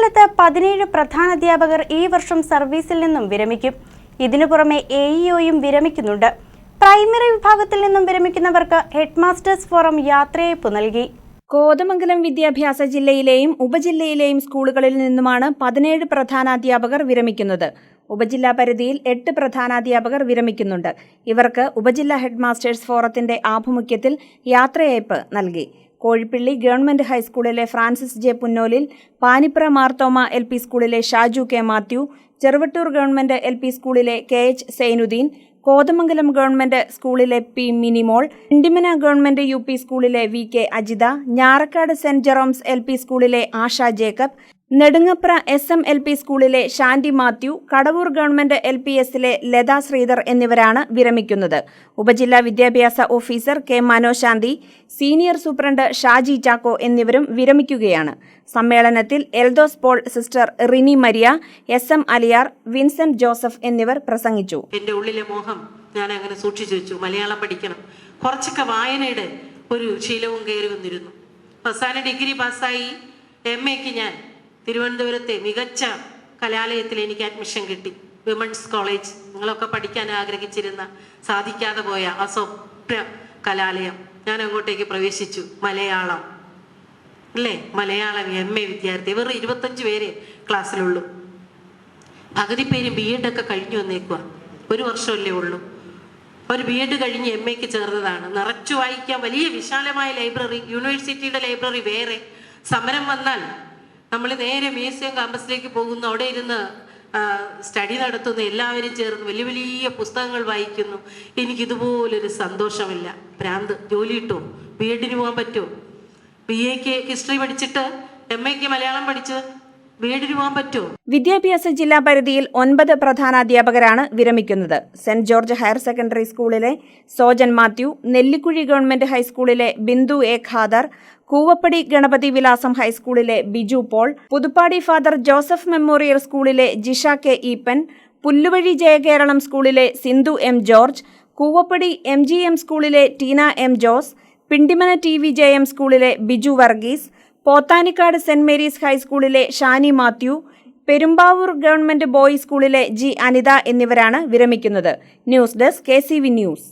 കോതമംഗലത്ത് പതിനേഴ് പ്രധാനാധ്യാപകർ ഈ വർഷം സർവീസിൽ നിന്നും വിരമിക്കും. ഇതിനു പുറമെ എ ഇഒയും വിരമിക്കുന്നുണ്ട്. പ്രൈമറി വിഭാഗത്തിൽ നിന്നും വിരമിക്കുന്നവർക്ക് ഹെഡ്മാസ്റ്റേഴ്സ് ഫോറം യാത്രയയപ്പ് നൽകി. കോതമംഗലം വിദ്യാഭ്യാസ ജില്ലയിലെയും ഉപജില്ലയിലെയും സ്കൂളുകളിൽ നിന്നുമാണ് പതിനേഴ് പ്രധാനാധ്യാപകർ വിരമിക്കുന്നത്. ഉപജില്ലാ പരിധിയിൽ എട്ട് പ്രധാനാധ്യാപകർ വിരമിക്കുന്നുണ്ട്. ഇവർക്ക് ഉപജില്ലാ ഹെഡ്മാസ്റ്റേഴ്സ് ഫോറത്തിന്റെ ആഭിമുഖ്യത്തിൽ യാത്രയയപ്പ് നൽകി. കോഴിപ്പള്ളി ഗവൺമെന്റ് ഹൈസ്കൂളിലെ Francis J Punnolil Panipra Marthoma L P സ്കൂളിലെ Shaju K Mathew Cheruvattoor government L P സ്കൂളിലെ K H Sainudheen Kothamangalam government സ്കൂളിലെ P Minimol Indimana government U P സ്കൂളിലെ V K Ajitha Njarakkad saint Jerome's L P സ്കൂളിലെ Asha Jacob Nedungapra S M L P സ്കൂളിലെ Shanty Mathew Kadavoor government L P എസിലെ ലത ശ്രീധർ എന്നിവരാണ് വിരമിക്കുന്നത്. ഉപജില്ലാ വിദ്യാഭ്യാസ officer K Manoshanthi senior superintendent Shaji Chacko എന്നിവരും വിരമിക്കുകയാണ്. സമ്മേളനത്തിൽ Eldhose Paul sister Rini Maria S M Aliyar Vincent Joseph എന്നിവർ പ്രസംഗിച്ചു. എന്റെ ഉള്ളിലെ മോഹം ഞാൻ അങ്ങനെ സൂക്ഷിച്ചു വെച്ചു. മലയാളം പഠിക്കണം. കുറച്ചൊക്കെ വായനയുടെ ഒരു ശീലവും കയറി വന്നിരുന്നു. അവസാന ഡിഗ്രി പാസ്സായി. എം എക്ക് ഞാൻ തിരുവനന്തപുരത്തെ മികച്ച കലാലയത്തിൽ എനിക്ക് അഡ്മിഷൻ കിട്ടി. വിമൻസ് കോളേജ് നിങ്ങളൊക്കെ പഠിക്കാൻ ആഗ്രഹിച്ചിരുന്ന സാധിക്കാതെ പോയ ആ സ്വപ്ന കലാലയം. ഞാൻ അങ്ങോട്ടേക്ക് പ്രവേശിച്ചു. മലയാളം. അല്ലേ? മലയാളം എം എ വിദ്യാർത്ഥി. വെറും ഇരുപത്തഞ്ച് പേരെ ക്ലാസ്സിലുള്ളൂ. പകുതി പേര് ബി എഡ് ഒക്കെ കഴിഞ്ഞു വന്നേക്കുക ഒരു വർഷമല്ലേ ഉള്ളൂ. ഒരു ബി എഡ് കഴിഞ്ഞ് എം എക്ക് ചേർന്നതാണ്. നിറച്ചു വായിക്കാൻ വലിയ വിശാലമായ ലൈബ്രറി യൂണിവേഴ്സിറ്റിയുടെ ലൈബ്രറി വേറെ. സമരം വന്നാൽ നമ്മൾ നേരെ മ്യൂസിയം ക്യാമ്പസിലേക്ക് പോകുന്നു. അവിടെ ഇരുന്ന് സ്റ്റഡി നടത്തുന്നു. എല്ലാവരും ചേർന്ന് വലിയ വലിയ പുസ്തകങ്ങൾ വായിക്കുന്നു. എനിക്കിതുപോലൊരു സന്തോഷമില്ല. ഭ്രാന്ത് ജോലി കിട്ടുമോ ബി എഡിന് പോകാൻ പറ്റുമോ? ബി എക്ക് ഹിസ്റ്ററി പഠിച്ചിട്ട് എം എക്ക് മലയാളം പഠിച്ച് വിദ്യാഭ്യാസ ജില്ലാ പരിധിയിൽ ഒൻപത് പ്രധാനാധ്യാപകരാണ് വിരമിക്കുന്നത്. സെന്റ് ജോർജ് ഹയർ സെക്കൻഡറി സ്കൂളിലെ സോജൻ മാത്യു നെല്ലിക്കുഴി ഗവൺമെന്റ് ഹൈസ്കൂളിലെ ബിന്ദു എ ഖാദർ കൂവപ്പടി ഗണപതി വിലാസം ഹൈസ്കൂളിലെ Biju Paul Puthuppady father Joseph memorial സ്കൂളിലെ ജിഷ കെ ഈപ്പൻ പുല്ലുവഴി ജയകേരളം സ്കൂളിലെ Sindhu M George Koovappady M G M സ്കൂളിലെ Teena M Jose Pindimana T V J M സ്കൂളിലെ ബിജു വർഗീസ് പോത്താനിക്കാട് സെന്റ് മേരീസ് ഹൈസ്കൂളിലെ Shani Mathew Perumbavoor government boys സ്കൂളിലെ G Anitha എന്നിവരാണ് വിരമിക്കുന്നത്. News desk K news.